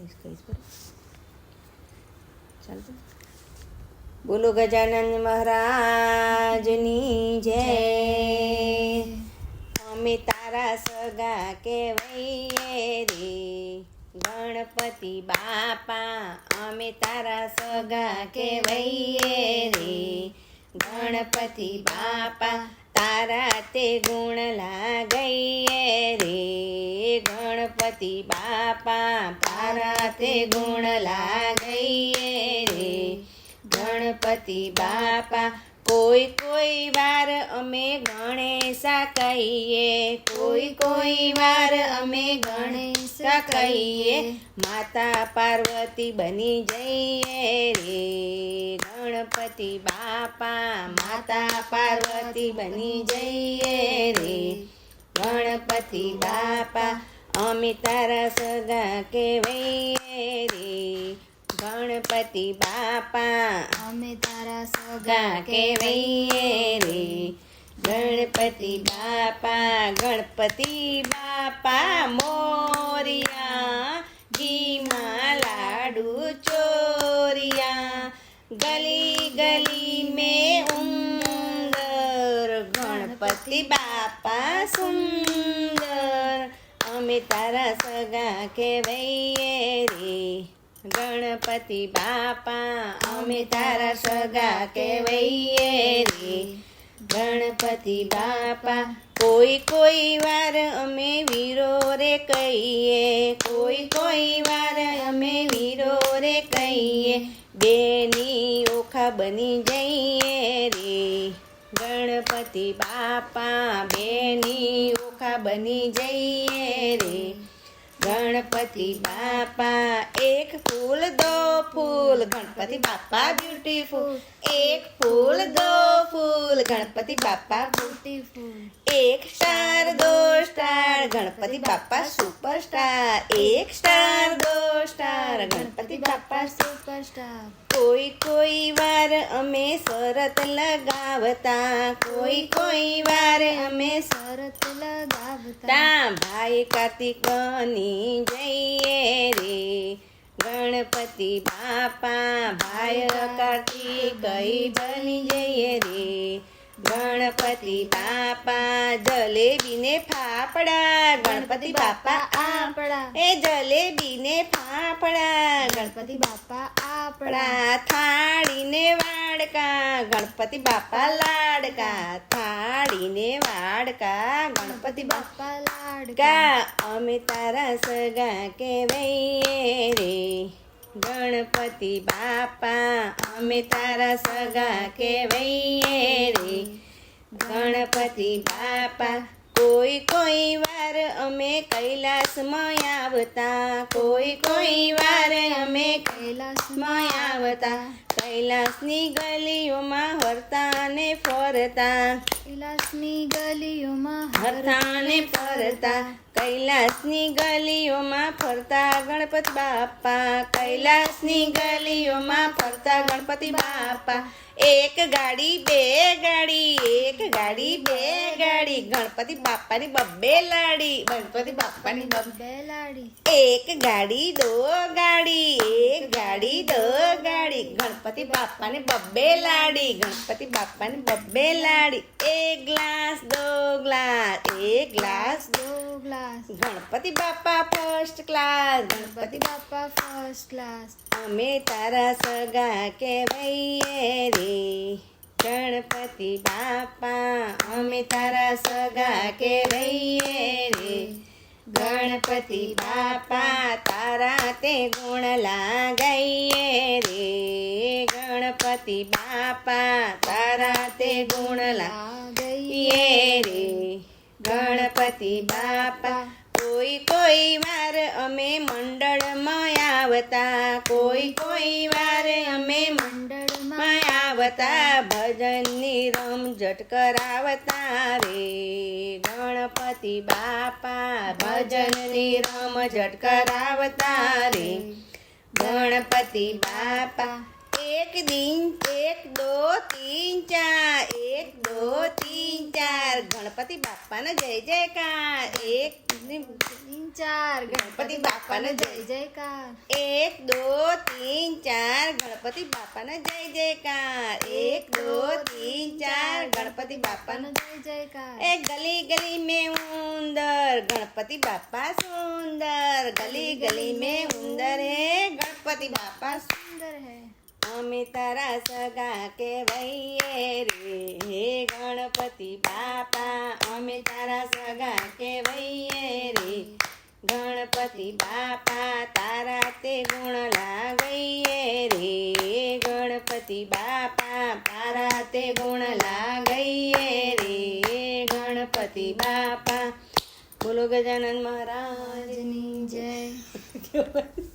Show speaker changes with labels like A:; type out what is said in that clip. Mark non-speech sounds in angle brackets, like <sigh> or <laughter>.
A: કહીશ કહીશ, બરાબર. ચાલતું બોલો ગજાનંદ મહારાજની જય. અમે તારા સગા કહેવાઈએ રે. ગણપતિ બાપા, અમે તારા સગા કહેવાઈએ રે. ગણપતિ બાપા, તારા તે ગુણ લાગઈએ રે. ગણપતિ બાપા, તારા તે ગુણ લાગઈએ રે. ગણપતિ બાપા, કોઈ કોઈ વાર અમે ગણેશા કહીએ. કોઈ કોઈ વાર અમે ગણેશા કહીએ. માતા પાર્વતી બની જઈએ રે. ગણપતિ બાપા, માતા પાર્વતી બની જઈએ રે. ગણપતિ બાપા અમે તારા સદા કેવૈયે રે ગણપતિ બાપા
B: અમે તારા સગા
A: કેવૈયે રે ગણપતિ બાપા ગણપતિ બાપા મોરિયા. બાપા સુંદર. અમે તારા સગા કહેવાઈએ રે. ગણપતિ બાપા, અમે તારા સગા કહેવાઈએ રે. ગણપતિ બાપા, કોઈ કોઈ વાર અમે વીરો રે કહીએ. કોઈ કોઈ વાર અમે વીરો રે કહીએ. બેની ઓખા બની જઈએ રે. ગણપતિ બાપા બેની ઓખા બની જઈએ રે. ગણપતિ બાપા, એક ફૂલ દો ફૂલ. ગણપતિ બાપા બ્યુટીફુલ એક ફૂલ દો ફૂલ. ગણપતિ બાપા
B: બ્યુટીફુલ
A: એક દો સ્ટાર ગણપતિ બાપા સુપરસ્ટાર. એક સ્ટાર, દો સ્ટાર. ગણપતિ બાપા
B: સુપરસ્ટાર.
A: કોઈ કોઈ વાર અમે શરત લગાવતા. કોઈ કોઈ વાર અમે
B: શરત લગાવતા.
A: ભાઈ કાર્તિક બની જઈએ રે. ગણપતિ બાપા, ભાઈ કાર્તિક બની જઈએ રે. ગણપતિ બાપા જલેબીને ફાફડા. ગણપતિ બાપા
B: આપણા
A: એ જલેબીને ફાફડા.
B: ગણપતિ બાપા આપણા
A: થાળીને વાડકા. ગણપતિ બાપા લાડકા. થાળીને વાડકા. ગણપતિ બાપા
B: બાપા લાડકા.
A: અમે તારા સગા કહેવાઈએ રે. ગણપતિ બાપા, અમે તારા સગા કહેવાઈએ રે. ગણપતિ બાપા, કોઈ કોઈ વાર અમે કૈલાસમાં આવતા. કોઈ કોઈ વાર અમે
B: કૈલાસમાં
A: આવતા. કૈલાસની ગલીઓમાં હરતા ને ફરતા.
B: કૈલાસની ગલીઓમાં
A: હરતાને ફરતા કૈલાસની ગલીઓમાં ફરતા ગણપતિ બાપા. કૈલાસની ગલીઓમાં ફરતા ગણપતિ બાપા. એક ગાડી બે ગાડી એક ગાડી બે ગાડી. ગણપતિ બાપાની બબ્બે લાડી ગણપતિ બાપાની બબ્બે
B: લાડી.
A: એક ગાડી દો ગાડી એક ગણપતિ બાપાને બબ્બે લાડી ગણપતિ બાપાને બબ્બે લાડી. એક ગ્લાસ દો ગ્લાસ એક ગ્લાસ.
B: દો ગ્લાસ.
A: ગણપતિ બાપા ફર્સ્ટ ક્લાસ ગણપતિ
B: ગણપતિ બાપા ફર્સ્ટ ક્લાસ
A: અમે તારા સગા કહેવાઈએ રે. ગણપતિ બાપા અમે તારા સગા કહેવાઈએ રે. ગણપતિ બાપા તારા તે ગુણ લાગાઈએ રે. ગણપતિ બાપા તારા તે ગુણ લાગઈએ રે. ગણપતિ બાપા કોઈ કોઈ વાર અમે મંડળમાં આવતા, કોઈ કોઈ વાર કરાવતા ભજનની રમઝટ કરાવતા રે. ગણપતિ બાપા ભજનની રમઝટ કરાવતા રે. ગણપતિ બાપા, એક દિન, એક દો, તીન ચાર, એક દો, તીન ગણપતિ બાપાને જય જયકાર. એક
B: તીન ચાર,
A: ગણપતિ બાપાને જય
B: જયકાર.
A: એક, દો તીન ચાર, ગણપતિ બાપાને જય જયકાર. એક, દો તીન ચાર, ગણપતિ બાપાને
B: જય જયકાર.
A: એક ગલી ગલી મેં ઉંદર, ગણપતિ બાપા સુંદર. ગલી ગલી મેં ઉંદર હે ગણપતિ બાપા
B: સુંદર હે.
A: અમે તારા સગા કેવઈએ રે. હે ગણપતિ બાપા, અમે તારા સગા કેવઈએ રે. ગણપતિ બાપા, તારા તે ગુણ લાગઈએ રે. ગણપતિ બાપા, તારા તે ગુણ લાગઈએ રે. ગણપતિ બાપા, બોલો ગજાનંદ
B: મહારાજની જય. <laughs>